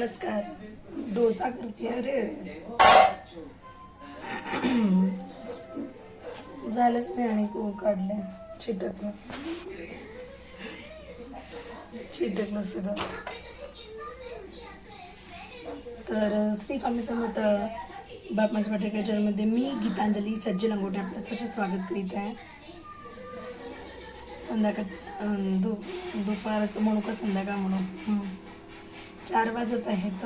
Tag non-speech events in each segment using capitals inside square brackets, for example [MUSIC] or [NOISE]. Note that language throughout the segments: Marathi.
नमस्कार. डोसा करते अरे झालंच नाही आणि को काढले चिटकलं चिटकलं सगळं तर श्री स्वामी समर्थ बाप माझ्या पाटेकर चॅनलमध्ये मी गीतांजली सज्ज लंगोटे आपलं सगळं स्वागत करीत आहे. संध्याकाळ दु दुपार म्हणू का संध्याकाळ म्हणू? चार वाजत आहेत.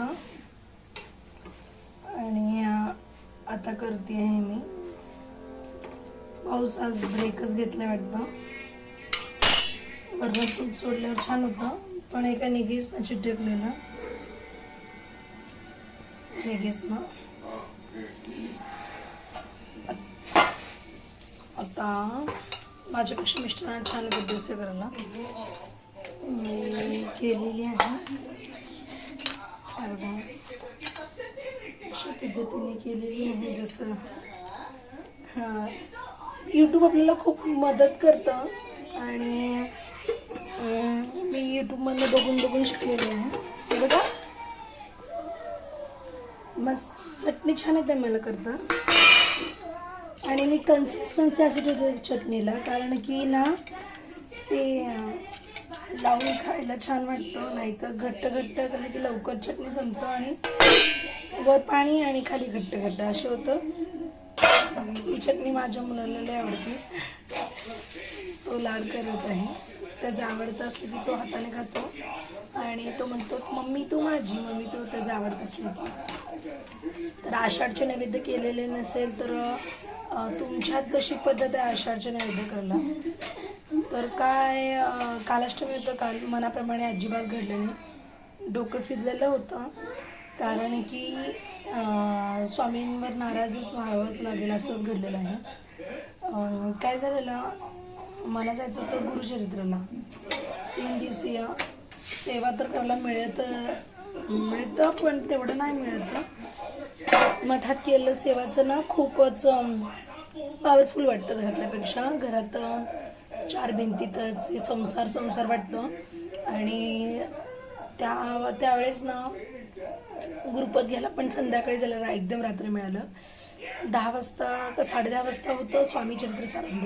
आणि आता करते आहे मी. पाऊस आज ब्रेकच घेतला वाटतं. वरण तूप सोडल्यावर छान होतं. पण एका निघेस ना चिटकलेलं निघेस ना. आता माझ्यापेक्षा मिस्टरांना छान येतात करायला मी केलेली आहे. हे अशा पद्धतीने केलेली आहे जसं हां यूट्यूब आपल्याला खूप मदत करतं आणि मी यूट्यूबमधनं बघून बघून शिकलेली आहे. बघा. मस्त चटणी छान येते मला करता. आणि मी कन्सिस्टन्सी अशी ठेवते चटणीला कारण की ना ते लावून खायला छान वाटतं. नाहीतर घट्ट घट्ट कारण की लवकर चटणी संपतं आणि वर पाणी आणि खाली घट्ट घट्ट. असे होतं. ही चटणी माझ्या मुलाला लय आवडते. तो लाड करत आहे. त्याचं आवडतं असलं की तो हाताने खातो. आणि तो म्हणतो मम्मी तू माझी. मम्मी तो त्याचं आवडत असलं की. तर आषाढचे नैवेद्य केलेले नसेल तर तुमच्यात कशी पद्धत आहे आषाढचे नैवेद्य करायला? तर काय कालाष्टमी होतं काल मनाप्रमाणे अजिबात घडलं नाही. डोकं फिरलेलं होतं. कारण की स्वामींवर नाराजच व्हावंच लागेल असंच घडलेलं आहे. काय झालेलं मला जायचं होतं गुरुचरित्राला. तीन दिवसीय सेवा तर करायला मिळत मिळतं पण तेवढं नाही मिळत. मठात केलेलं सेवाचं ना खूपच पॉवरफुल वाटतं घरातल्यापेक्षा. घरात चार भिंतीतच हे संसार संसार वाटतो. आणि त्या त्यावेळेस ना गुरुपद घ्यायला पण संध्याकाळी झालं रा- एकदम रात्री मिळालं. दहा वाजता का साडे दहा वाजता होतं स्वामी चरित्र सारंभ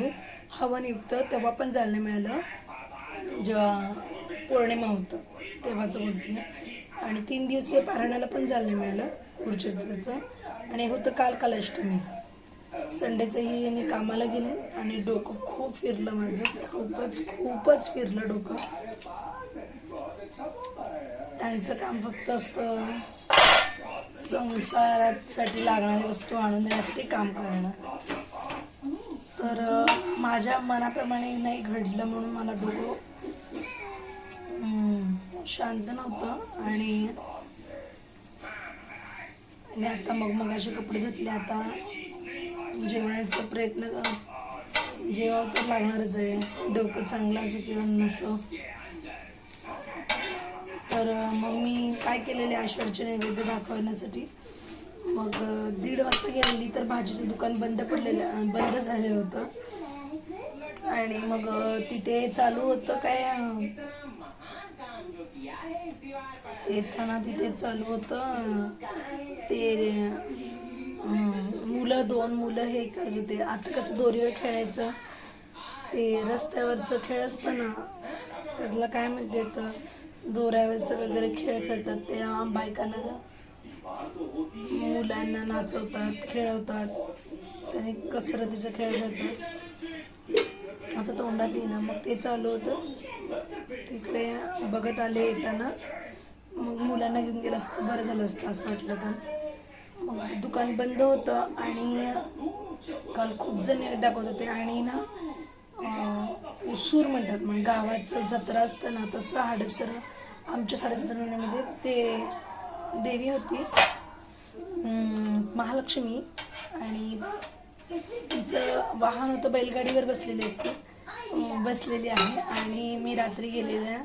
हवनयुक्त तेव्हा पण जायला मिळालं. जेव्हा पौर्णिमा होतं तेव्हाचं बोलते. आणि तीन दिवसीय पारायणाला पण जायला मिळालं गुरुचरित्राचं. आणि होतं काल कालाष्टमी. संडेचंही याने कामाला गेले आणि डोकं खूप फिरलं माझं. खूपच खूपच फिरलं डोकं. त्यांचं काम फक्त असतं संसारासाठी लागणारी वस्तू आणून देण्यासाठी काम करणं. तर माझ्या मनाप्रमाणे नाही घडलं म्हणून मला डोकं शांत नव्हतं आणि आणि आता मग मग असे कपडे धुतले आता जेवण्याचा प्रयत्न जेव्हा तर लागणारच आहे. डोकं चांगलं असं किंवा नसो. तर मग मी काय केलेले आश्वारचे नैवेद्य दाखवण्यासाठी? मग दीड वाजता गेलेली तर भाजीचं दुकान बंद पडलेलं बंद झालं होतं. आणि मग तिथे चालू होतं काय येताना तिथे चालू होतं ते मुलं दोन मुलं हे करत होते. आता कसं दोरीवर खेळायचं? ते रस्त्यावरचं खेळ असतं ना त्यातलं काय म्हणते तर दोऱ्यावरचं वगैरे खेळ खेळतात ते बायकांना. मुलांना नाचवतात खेळवतात. त्याने कसरतीचा खेळ खेळतात. आता तोंडात येईना. मग ते चालू होतं. तिकडे बघत आले येताना. मग मुलांना घेऊन गेलं असतं. बरं झालं असतं असं वाटलं पण. मग दुकान बंद होतं आणि काल खूप जण दाखवत होते. आणि ना उसूर म्हणतात मग गावाचं जत्रा असतं ना तसं हडपसर आमच्या साडेसतरा महिन्यामध्ये ते देवी होती महालक्ष्मी. आणि तिचं वाहन होतं बैलगाडीवर बसलेली असते. बसलेली आहे. आणि मी रात्री गेलेल्या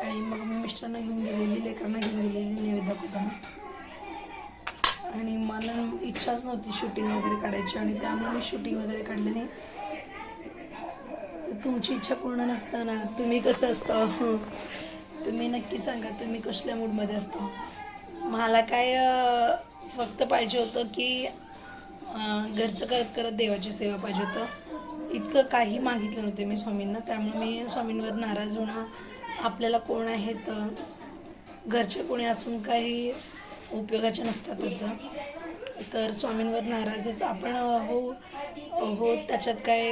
आणि मग मी मिस्टरांना घेऊन गेलेली लेकरांना घेऊन गेलेली नैवेद्य दाखवताना. होती शूटिंग वगैरे काढायची आणि त्यामुळे मी शूटिंग वगैरे काढले नाही. तुमची इच्छा पूर्ण नसताना तुम्ही कसं असतं? तुम्ही नक्की सांगा तुम्ही कसल्या मूडमध्ये असतो? मला काय फक्त पाहिजे होतं की घरचं करत करत देवाची सेवा पाहिजे होतं. इतकं काही मागितलं नव्हते मी स्वामींना. त्यामुळे मी स्वामींवर नाराज होणं आपल्याला कोण आहेत? घरचे कोणी असून काही उपयोगाचे नसतातच. तर स्वामींवर नाराजच आपण हो हो त्याच्यात काय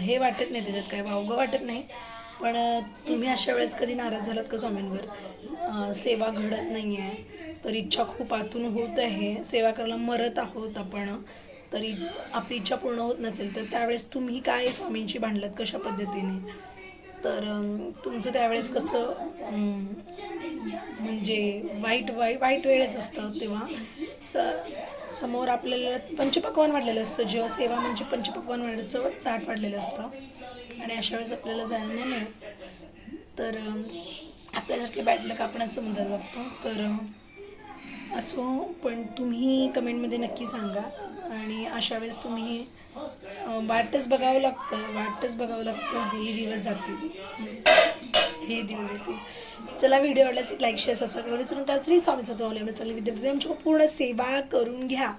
हे वाटत नाही त्याच्यात काय वावगं वाटत नाही. पण तुम्ही अशा वेळेस कधी नाराज झालात का स्वामींवर? सेवा घडत नाही आहे तर इच्छा खूप आतून होत आहे. सेवा करायला मरत आहोत आपण तरी आपली इच्छा पूर्ण होत नसेल तर त्यावेळेस तुम्ही काय स्वामींशी भांडलात? कशा पद्धतीने? तर तुमचं त्यावेळेस कसं म्हणजे वाईट वाई वाईट वेळच असतं तेव्हा? स समोर आपल्याला पंचपक्वान वाढलेलं असतं. जेव्हा सेवा म्हणजे पंचपक्वान वाढायचं ताट वाढलेलं असतं. आणि अशा वेळेस आपल्याला जायला नाही मिळत. तर आपल्यासारखे बॅड लक समजायला लागतो. तर असो पण तुम्ही कमेंटमध्ये नक्की सांगा. आणि अशा वेळेस तुम्ही वाटच बघावं लागतं. वाटच बघावं लागतं. हे दिवस जातील. हे दिवस येतील चला व्हिडिओ आवडल्यास लाईक शेअर सबस्क्राईब करायला विसरू नका. श्री स्वामी सत्वावले चांगले विद्यार्थी आमची पूर्ण सेवा करून घ्या.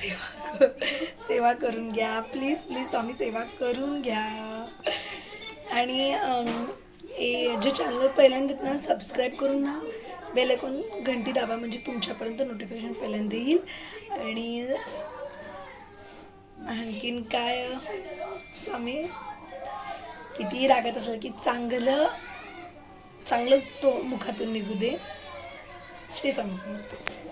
सेवा [LAUGHS] सेवा करून घ्या. प्लीज प्लीज स्वामी सेवा करून घ्या. आणि ए जे चॅनल पहिल्यांदा ना सबस्क्राईब करून ना बेल ऐकून घंटी दाबा म्हणजे तुमच्यापर्यंत नोटिफिकेशन पहिल्यांदा येईल. आणि आणखीन काय स्वामी? कितीही रागत असेल की चांगलं चांगलंच तो मुखातून निघू दे. श्री स्वामी समर्थ.